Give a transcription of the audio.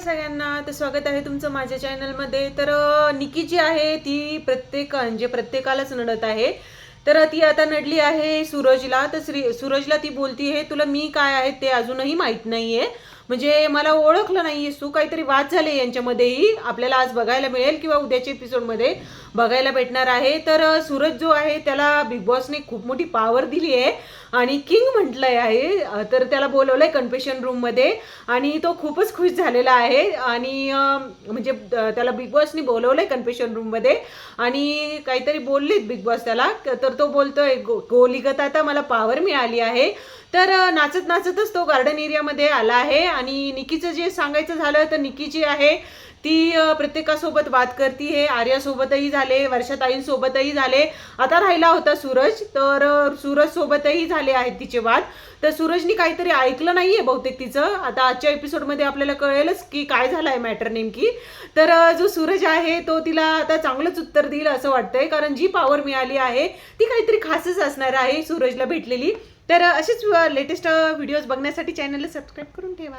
सगळ्यांना. तर स्वागत आहे तुमचं माझ्या चॅनलमध्ये. तर निकी जी आहे ती प्रत्येक म्हणजे प्रत्येकालाच नडत आहे. तर ती आता नडली आहे सूरजला. तर श्री सूरजला ती बोलती आहे तुला मी काय आहे ते अजूनही माहीत नाहीये. म्हणजे मला ओळखलं नाही तू काहीतरी वाद झाले यांच्यामध्येही. आपल्याला आज बघायला मिळेल किंवा उद्याच्या एपिसोडमध्ये बघायला भेटणार आहे. तर सूरज जो आहे त्याला बिग बॉसने खूप मोठी पॉवर दिली आहे. आणि किंग म्हटलंय आहे. तर त्याला बोलवलंय कन्फेशन रूममध्ये आणि तो खूपच खुश झालेला आहे. आणि म्हणजे त्याला बिग बॉसनी बोलवलंय कन्फेशन रूममध्ये आणि काहीतरी बोललीत बिग बॉस त्याला. तर तो बोलतोय "गो- गोलीगत आता मला पॉवर मिळाली आहे. तर नाचत नाचतच तो गार्डन एरियामध्ये आला आहे. आणि निकीचं जे सांगायचं झालं तर निकी जी आहे ती प्रत्येकासोबत वाद करती हे आर्यासोबतही झाले वर्षाताईंसोबतही झाले. आता राहिला होता सूरज तर सूरजसोबतही झाले आहेत तिचे वाद. तर सूरजनी काहीतरी ऐकलं नाहीये बहुतेक तिचं. आता आजच्या एपिसोडमध्ये आपल्याला कळेलच की काय झालंय मॅटर नेमकी. तर जो सूरज आहे तो तिला आता चांगलंच उत्तर देईल असं वाटतंय. कारण जी पॉवर मिळाली आहे ती काहीतरी खासच असणार आहे सूरजला भेटलेली. तर असेच लेटेस्ट व्हिडिओज बघण्यासाठी चॅनलला सबस्क्राईब करून ठेवा.